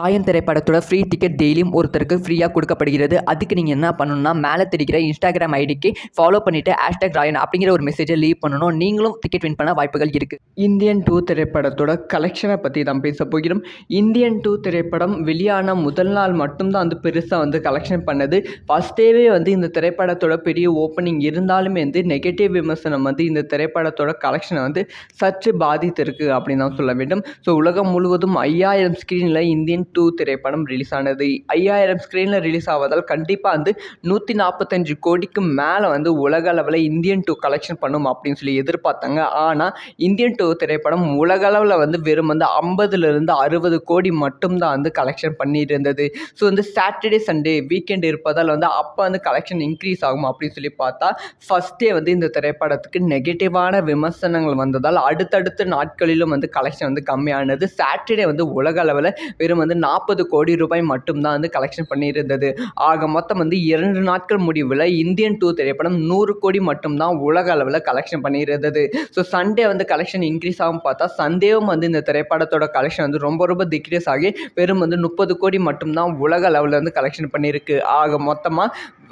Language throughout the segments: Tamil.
ராயன் திரைப்படத்தோட ஃப்ரீ டிக்கெட் டெய்லியும் ஒருத்தருக்கு ஃப்ரீயாக கொடுக்கப்படுகிறது. அதுக்கு நீங்கள் என்ன பண்ணணும்னா மேலே தெரிகிற இன்ஸ்டாகிராம் ஐடிக்கு ஃபாலோ பண்ணிவிட்டு ஹேஷ்டாக் ராயன் அப்படிங்கிற ஒரு மெசேஜை லீவ் பண்ணணும். நீங்களும் டிக்கெட் வின் பண்ண வாய்ப்புகள் இருக்குது இந்தியன் டூ திரைப்படத்தோட கலெக்ஷனை பற்றி தான் பேச போகிறோம். இந்தியன் டூ திரைப்படம் வெளியான முதல் நாள் மட்டும்தான் வந்து பெருசாக வந்து கலெக்ஷன் பண்ணது. ஃபஸ்ட்டேவே வந்து இந்த திரைப்படத்தோட பெரிய ஓப்பனிங் இருந்தாலுமே வந்து நெகட்டிவ் விமர்சனம் வந்து இந்த திரைப்படத்தோட கலெக்ஷனை வந்து சற்று பாதித்திருக்கு அப்படின்னு தான் சொல்ல வேண்டும். ஸோ உலகம் முழுவதும் ஐயாயிரம் ஸ்க்ரீனில் இந்தியன் டூ திரைப்படம் ரிலீஸ் ஆனது. ஐயாயிரம் ஸ்க்ரீனில் ரிலீஸ் ஆவதால் கண்டிப்பாக வந்து நூற்றி நாற்பத்தஞ்சு கோடிக்கு மேலே வந்து உலக அளவில் இந்தியன் டூ கலெக்ஷன் பண்ணும் அப்படின்னு சொல்லி எதிர்பார்த்தாங்க. ஆனால் இந்தியன் டூ திரைப்படம் உலக அளவில் வந்து வெறும் வந்து ஐம்பதுலேருந்து அறுபது கோடி மட்டும்தான் வந்து கலெக்ஷன் பண்ணிட்டு இருந்தது ஸோ வந்து சாட்டர்டே சண்டே வீக்கெண்ட் இருப்பதால் வந்து அப்போ வந்து கலெக்ஷன் இன்க்ரீஸ் ஆகும் அப்படின்னு சொல்லி பார்த்தா ஃபஸ்ட்டே வந்து இந்த திரைப்படத்துக்கு நெகட்டிவான விமர்சனங்கள் வந்ததால் அடுத்தடுத்த நாட்களிலும் வந்து கலெக்ஷன் வந்து கம்மியானது. சாட்டர்டே வந்து உலக அளவில் வெறும் வந்து நாற்பது கோடி ரூபாய் மட்டும்தான் வந்து கலெக்ஷன் பண்ணியிருந்தது. ஆக மொத்தம் வந்து இரண்டு நாட்கள் முடிவில் இந்தியன் டூ திரைப்படம் நூறு கோடி மட்டும்தான் உலக அளவில் கலெக்ஷன் பண்ணியிருந்தது. ஸோ சண்டே வந்து கலெக்ஷன் இன்க்ரீஸ் ஆகும் பார்த்தா சண்டேவும் வந்து இந்த திரைப்படத்தோட கலெக்ஷன் வந்து ரொம்ப ரொம்ப டிக்ரீஸ் ஆகி வெறும் வந்து முப்பது கோடி மட்டும்தான் உலக அளவில் வந்து கலெக்ஷன் பண்ணியிருக்கு. ஆக மொத்தமாக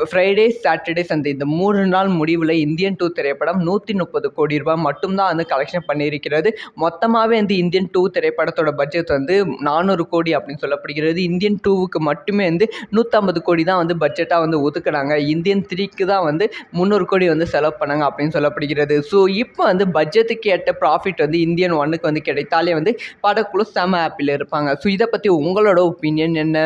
ஃப்ரைடே சாட்டர்டே சண்டே இந்த மூன்று நாள் முடிவில் இந்தியன் டூ திரைப்படம் நூற்றி முப்பது கோடி ரூபாய் மட்டும்தான் வந்து கலெக்ஷன் பண்ணியிருக்கிறது. மொத்தமாகவே வந்து இந்தியன் டூ திரைப்படத்தோட பட்ஜெட் வந்து நானூறு கோடி அப்படின்னு சொல்லப்படுகிறது. இந்தியன் டூவுக்கு மட்டுமே வந்து நூற்றம்பது கோடி தான் வந்து பட்ஜெட்டாக வந்து ஒதுக்குனாங்க இந்தியன் த்ரீக்கு தான் வந்து முந்நூறு கோடி வந்து செலவு பண்ணாங்க அப்படின்னு சொல்லப்படுகிறது. ஸோ இப்போ வந்து பட்ஜெட்டுக்கு ஏற்ற ப்ராஃபிட் வந்து இந்தியன் ஒன்னுக்கு வந்து கிடைத்தாலே வந்து படக்குழு செம ஆப்பில் இருப்பாங்க. ஸோ இதை பற்றி உங்களோட ஒப்பீனியன் என்ன?